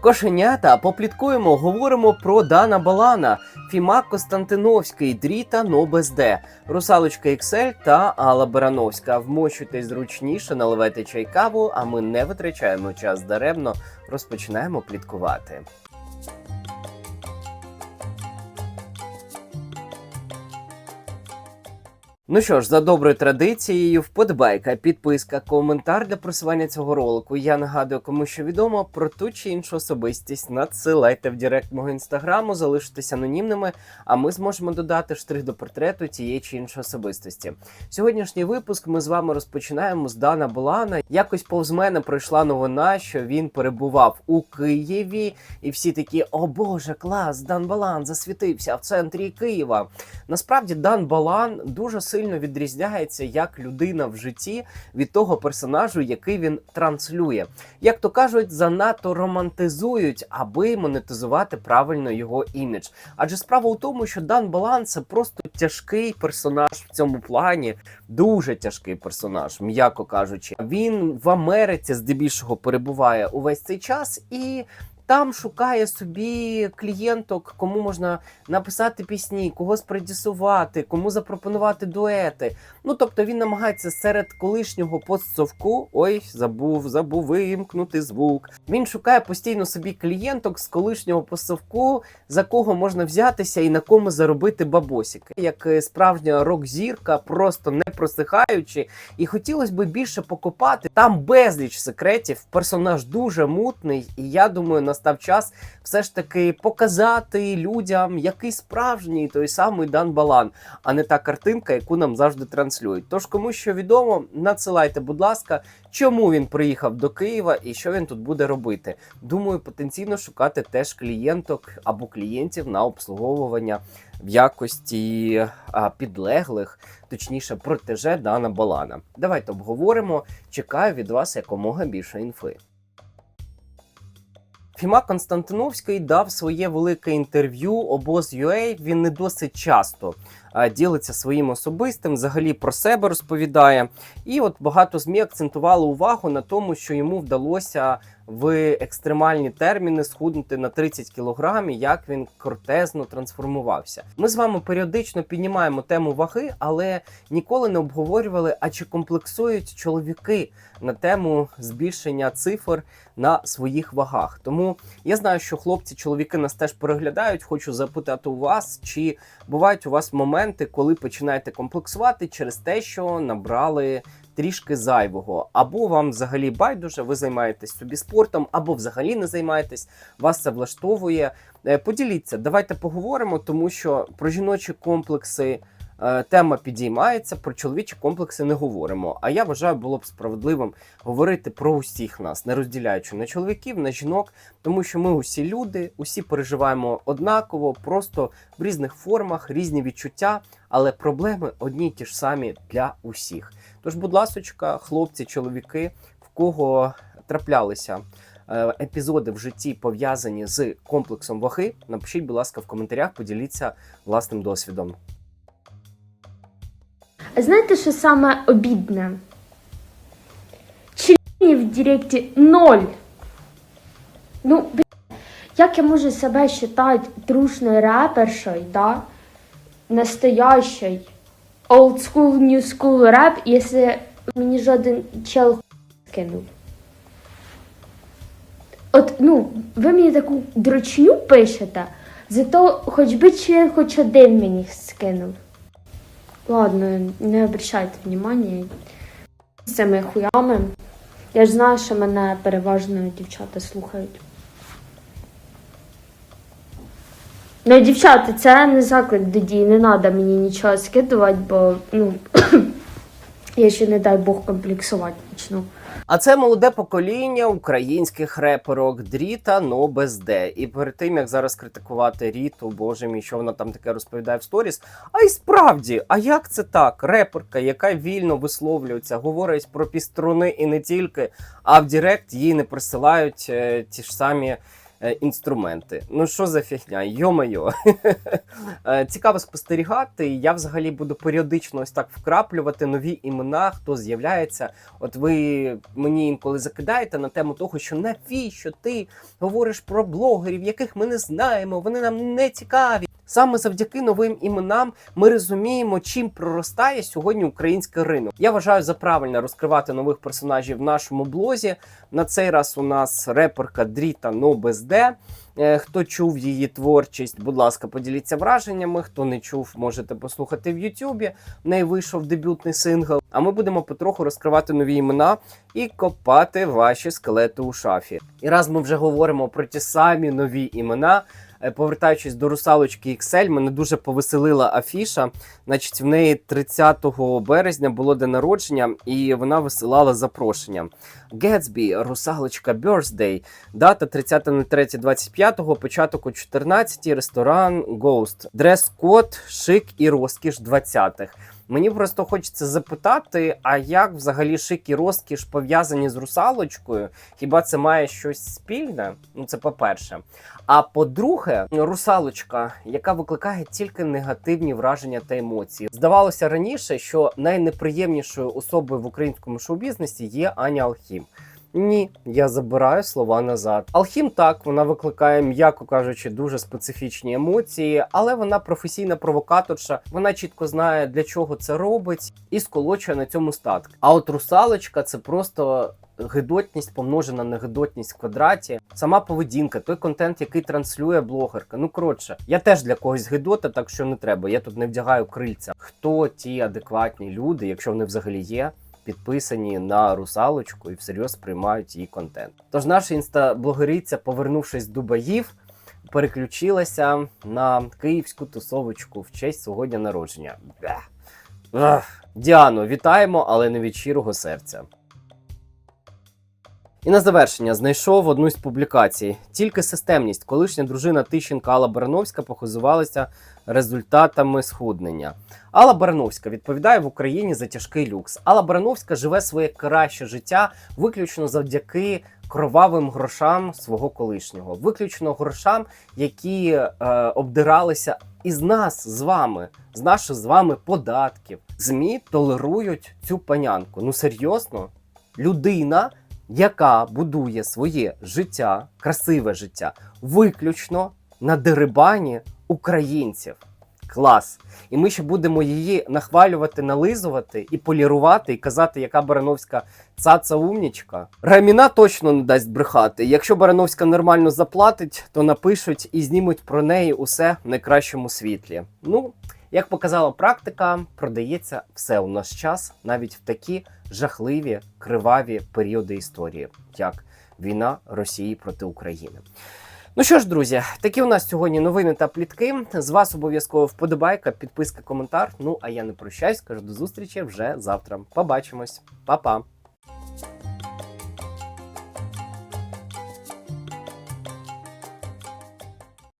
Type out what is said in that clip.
Кошенята, попліткуємо, говоримо про Дана Балана, Фіма Костантиновський, Дріта Нобезде, Русалочка XL та Алла Барановська. Вмощуйтесь зручніше, наливайте чай каву, а ми не витрачаємо час даремно, розпочинаємо пліткувати. Ну що ж, за доброю традицією, вподобайка, підписка, коментар для просування цього ролику. Я нагадую, кому що відомо про ту чи іншу особистість. Надсилайте в директ мого інстаграму, залишитесь анонімними, а ми зможемо додати штрих до портрету тієї чи іншої особистості. Сьогоднішній випуск ми з вами розпочинаємо з Дана Болана. Якось повз мене пройшла новина, що він перебував у Києві, і всі такі: О Боже, клас! Дан Балан засвітився в центрі Києва. Насправді Дан Балан дуже сильно відрізняється як людина в житті від того персонажу, який він транслює. Як то кажуть, занадто романтизують, аби монетизувати правильно його імідж. Адже справа у тому, що Дан Балан це просто тяжкий персонаж в цьому плані, дуже тяжкий персонаж, м'яко кажучи. Він в Америці здебільшого перебуває увесь цей час і. Там шукає собі клієнток, кому можна написати пісні, кого спродюсувати, кому запропонувати дуети. Ну тобто він намагається серед колишнього постсовку, ой, забув, забув вимкнути звук. Він шукає постійно собі клієнток з колишнього постсовку, за кого можна взятися і на кому заробити бабосики. Як е, справжня рок-зірка, просто не просихаючи, і хотілося б більше покопати. Там безліч секретів. Персонаж дуже мутний, і я думаю, настав час все ж таки показати людям, який справжній той самий Дан Балан, а не та картинка, яку нам завжди транслюють. Тож, кому що відомо, надсилайте, будь ласка, чому він приїхав до Києва і що він тут буде робити. Думаю, потенційно шукати теж клієнток або клієнтів на обслуговування в якості підлеглих, точніше, протеже Дана Балана. Давайте обговоримо. Чекаю від вас якомога більше інфи. Фіма Константиновський дав своє велике інтерв'ю обоз.ua. Він не досить часто ділиться своїм особистим, взагалі про себе розповідає. І от багато ЗМІ акцентували увагу на тому, що йому вдалося в екстремальні терміни схуднути на 30 кілограмів, як він крутезно трансформувався. Ми з вами періодично піднімаємо тему ваги, але ніколи не обговорювали, а чи комплексують чоловіки на тему збільшення цифр на своїх вагах. Тому я знаю, що хлопці, чоловіки нас теж переглядають. Хочу запитати у вас, чи бувають у вас моменти, коли починаєте комплексувати через те, що набрали трішки зайвого, або вам взагалі байдуже, ви займаєтесь собі спортом, або взагалі не займаєтесь, вас це влаштовує. Е, Поділіться, давайте поговоримо, тому що про жіночі комплекси. Е, Тема підіймається, про чоловічі комплекси не говоримо. А я вважаю, було б справедливим говорити про усіх нас, не розділяючи на чоловіків, на жінок, тому що ми усі люди, усі переживаємо однаково, просто в різних формах, різні відчуття, але проблеми одні й ті ж самі для усіх. Тож, будь ласочка, хлопці, чоловіки, в кого траплялися е, епізоди в житті пов'язані з комплексом ваги, напишіть, будь ласка, в коментарях, поділіться власним досвідом. Знаєте, що саме обідне? Членів в Директі ноль. Ну, як я можу себе вважати трушною репершою, да? Настоящий old school, new school реп, якщо мені жоден чел скинув. От, ну, ви мені таку дрочню пишете, зато хоч би член хоч один мені скинув. Ладно, не обращайте внимания з цими хуями. Я ж знаю, що мене переважно дівчата слухають. Ну, дівчата, це не заклик до дій, не треба мені нічого скидувати, бо ну, я ще не дай Бог комплексувати почну. А це молоде покоління українських реперок Дріта но без де. І перед тим як зараз критикувати Ріту, боже мій, що вона там таке розповідає в сторіс. А й справді, а як це так? Реперка, яка вільно висловлюється, говорить про піструни і не тільки, а в Директ їй не присилають е, ті ж самі інструменти. Ну що за фігня? Йо-майо. Е, Цікаво спостерігати. Я взагалі буду періодично ось так вкраплювати нові імена, хто з'являється. От ви мені інколи закидаєте на тему того, що навіщо ти говориш про блогерів, яких ми не знаємо, вони нам не цікаві. Саме завдяки новим іменам ми розуміємо, чим проростає сьогодні український ринок. Я вважаю за правильне розкривати нових персонажів в нашому блозі. На цей раз у нас реперка Дріта No без Д. Е, Хто чув її творчість, будь ласка, поділіться враженнями. Хто не чув, можете послухати в Ютубі. В неї вийшов дебютний сингл. А ми будемо потроху розкривати нові імена і копати ваші скелети у шафі. І раз ми вже говоримо про ті самі нові імена. Е, Повертаючись до русалочки XL, мене дуже повеселила афіша. Значить, в неї 30 березня було день народження, і вона висилала запрошення. Гетсбі, русалочка Birthday, дата 30.03.25, початок о 14 ресторан Ghost. Дрес-код, шик і розкіш 20-х. Мені просто хочеться запитати, а як взагалі шик і розкіш пов'язані з русалочкою? Хіба це має щось спільне? Ну, це по-перше. А по-друге, русалочка, яка викликає тільки негативні враження та емоції. Здавалося раніше, що найнеприємнішою особою в українському шоу-бізнесі є Аня Алхім. Ні, я забираю слова назад. Алхім так, вона викликає, м'яко кажучи, дуже специфічні емоції, але вона професійна провокаторша. Вона чітко знає, для чого це робить, і сколочує на цьому статки. А от русалочка це просто. Гидотність помножена на гидотність в квадраті, сама поведінка, той контент, який транслює блогерка. Ну коротше, я теж для когось гидота, так що не треба. Я тут не вдягаю крильця. Хто ті адекватні люди, якщо вони взагалі є, підписані на русалочку і всерйоз приймають її контент. Тож наша інстаблогериця, повернувшись з Дубаїв, переключилася на київську тусовочку в честь свого дня народження. Діано, вітаємо, але не від щирого серця. І на завершення знайшов одну з публікацій. Тільки системність. Колишня дружина Тищенка Алла Барановська похизувалася результатами схуднення. Алла Барановська відповідає в Україні за тяжкий люкс. Алла Барановська живе своє краще життя виключно завдяки кровавим грошам свого колишнього, виключно грошам, які е, обдиралися із нас з вами, з наших з вами податків. ЗМІ толерують цю панянку. Ну серйозно, людина, яка будує своє життя, красиве життя, виключно на дерибані українців. Клас. І ми ще будемо її нахвалювати, нализувати і полірувати, і казати, яка Барановська цаца умнічка. Раміна точно не дасть брехати. Якщо Барановська нормально заплатить, то напишуть і знімуть про неї усе в найкращому світлі. Ну, як показала практика, продається все у наш час, навіть в такі жахливі криваві періоди історії, як війна Росії проти України. Ну що ж, друзі, такі у нас сьогодні новини та плітки. З вас обов'язково вподобайка, підписка, коментар. Ну а я не прощаюсь, кажу до зустрічі вже завтра. Побачимось, Па-па!